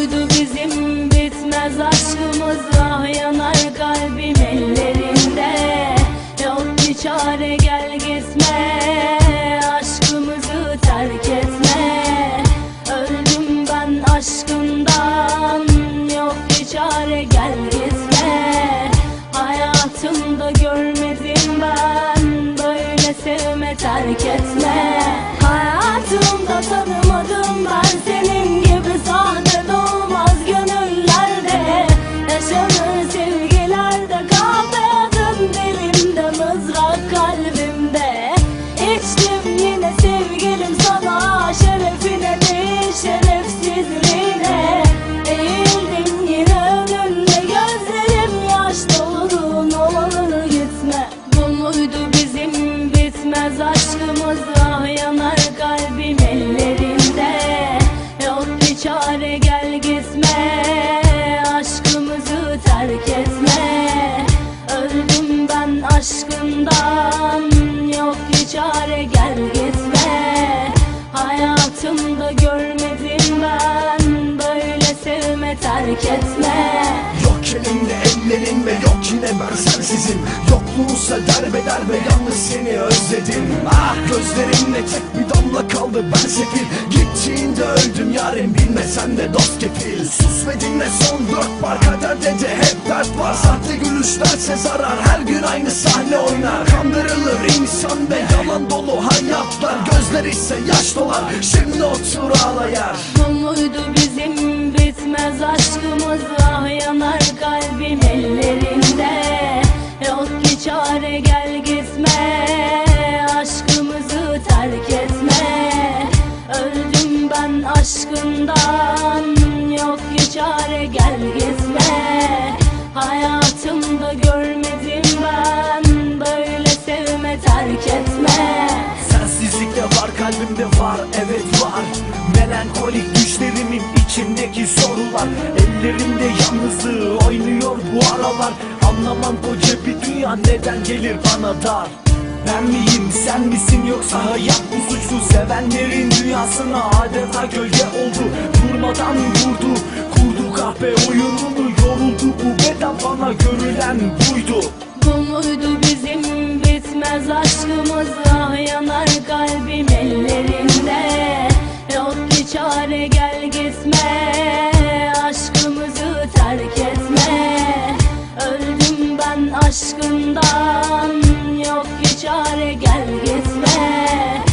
bitmez aşkımız ah yanar kalbim ellerinde. Yok bir çare gel gitme aşkımızı terk etme. Öldüm ben aşkından yok bir çare gel gitme. Hayatımda görmedim ben böyle sevme terk etme bitmez aşkımız ah yanar kalbim ellerinde. Yok bir çare gel gitme aşkımızı terk etme. Öldüm ben aşkından yok bir çare gel gitme. Hayatımda görmedim ben böyle sevme terk etme. Yok elimde ellerin yok yine ben sensizim Yokluğunsa derbe derbe yalnız seni özledim. Ah gözlerimde tek bir damla kaldı ben sefil. Gittiğinde öldüm yarim bilmesen de dost kefil. Sus ve dinle son dört var kaderde de hep dert var. Sahte gülüşlerse zarar her gün aynı sahne oynar. Kandırılır insan ve yalan dolu hayatlar. Gözler ise yaş dolar şimdi otur ağla yar Bu muydu bizim bitmez aşkımız ah yanar kalbim çare gel gitme Hayatımda görmedim ben böyle sevme terk etme. Sensizlikte var kalbimde var evet var. Melankolik düşlerimin içindeki sorular. Ellerimde yalnızlığı oynuyor bu aralar. Anlamam koca bir dünya neden gelir bana dar ben miyim sen misin yoksa hayat bu suçlu? Sevenlerin dünyasına adeta gölge oldu. Durmadan vurdu kurdu kahpe oyununu Yoruldu. Bu beden bana görülen buydu. Bu muydu bizim bitmez aşkımız? Ah yanar kalbim ellerinde. Yok ki çare gel gitme aşkımızı terk etme. Öldüm ben aşkından yok çare gel gitme